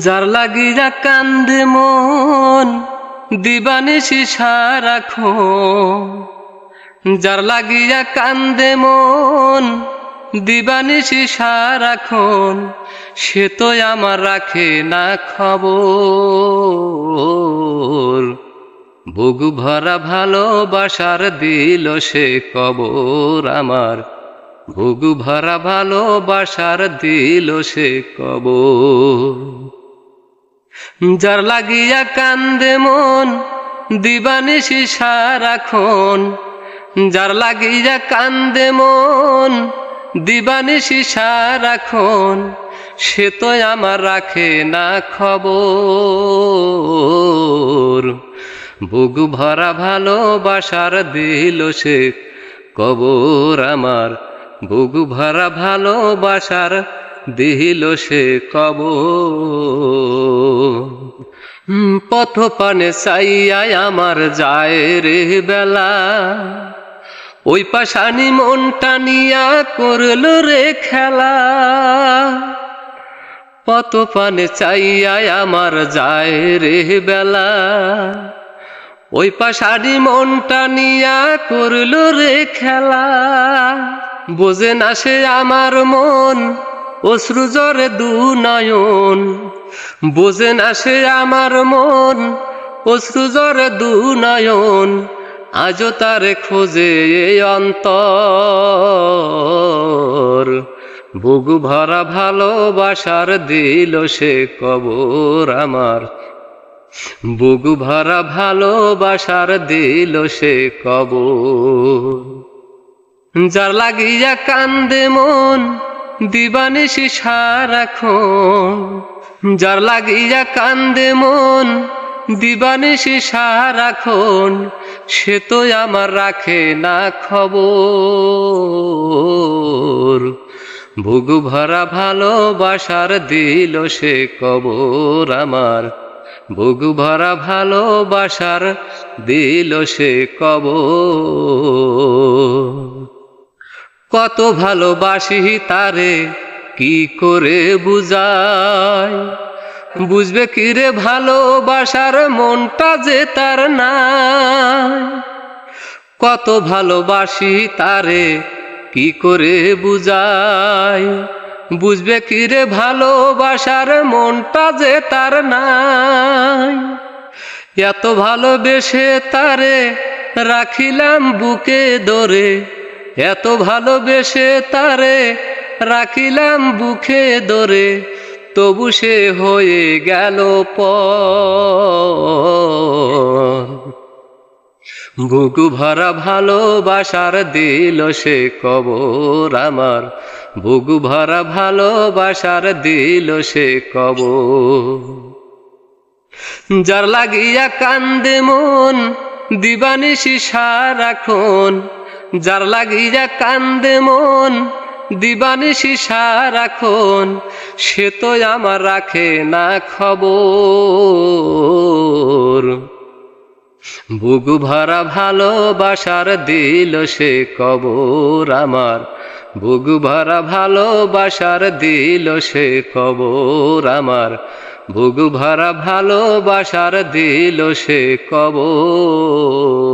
যার লাগিয়া কান্দে মন দিবানিশি সারাখো যার লাগিয়া কান্দে মন দিবানিশি সারাখন সে তো আমার রাখে না খবর। বুগু ভরা ভালোবাসার দিল সে কবর আমার। বুগু ভরা ভালোবাসার দিল সে কব যার লাগিয়া কান্দে মন দিবানিশি সারাখন যার লাগিয়া কান্দে মন দিবানিশি সারাখন সে তো আমার রাখে না খবর। বুগু ভরা ভালোবাসার দিল সে কবর আমার। বুগু ভরা ভালোবাসার দিল সে কব পথ পানে চাইয়াই আমার যায় রে বেলা। ওই পাশানি মনটা নিয়া করল রে খেলা। পত পানে চাইয়াই আমার যায় রে বেলা। ওই পাশানি মনটা নিয়া করল রে খেলা। বোঝে না সে আমার মন, অশ্রু জরে দু নয়ন। বোঝে না সে আমার মন, অশ্রু জরে দু নয়ন। আজও তারে খোঁজে অন্তর। বুগু ভরা ভালোবাসার দিল সে কবর আমার। বুগু ভরা ভালোবাসার দিল সে কবর। যার লাগিয়া কান্দে মন দিবানিশি সারাখন যার লাগিয়া কান্দে মন দিবানিশি সারাখন সে তো আমার রাখে না খবর। ভুগু ভরা ভালোবাসার দিল সে কবর আমার। ভুগু ভরা ভালোবাসার দিল সে কবর। কত ভালোবাসি তারে, কি করে বুঝায়? বুঝবে কি রে ভালোবাসার মনটা যে তার নাই? কত ভালোবাসি তারে, কি করে বুঝায়? বুঝবে কি রে ভালোবাসার মনটা যে তার নাই? এত ভালোবেসে তারে রাখিলাম বুকে দরে এত ভালোবেসে তারে রাখিলাম বুকে দরে তবু সে হয়ে গেল বুকু ভরা ভালোবাসার দিল সে কবর আমার, বুকু ভরা ভালোবাসার দিল সে কবর। যার লাগিয়া কান্দে মন দিবানিশি সারাখন যার লাগিয়া কান্দে মন দিবানিশি সারাখন সে তো আমার রাখে না খবর। বুগু ভরা ভালোবাসার দিল সে কবর আমার। বুগু ভরা ভালোবাসার দিল সে কবর আমার। বুগু ভরা ভালোবাসার দিল সে কবর।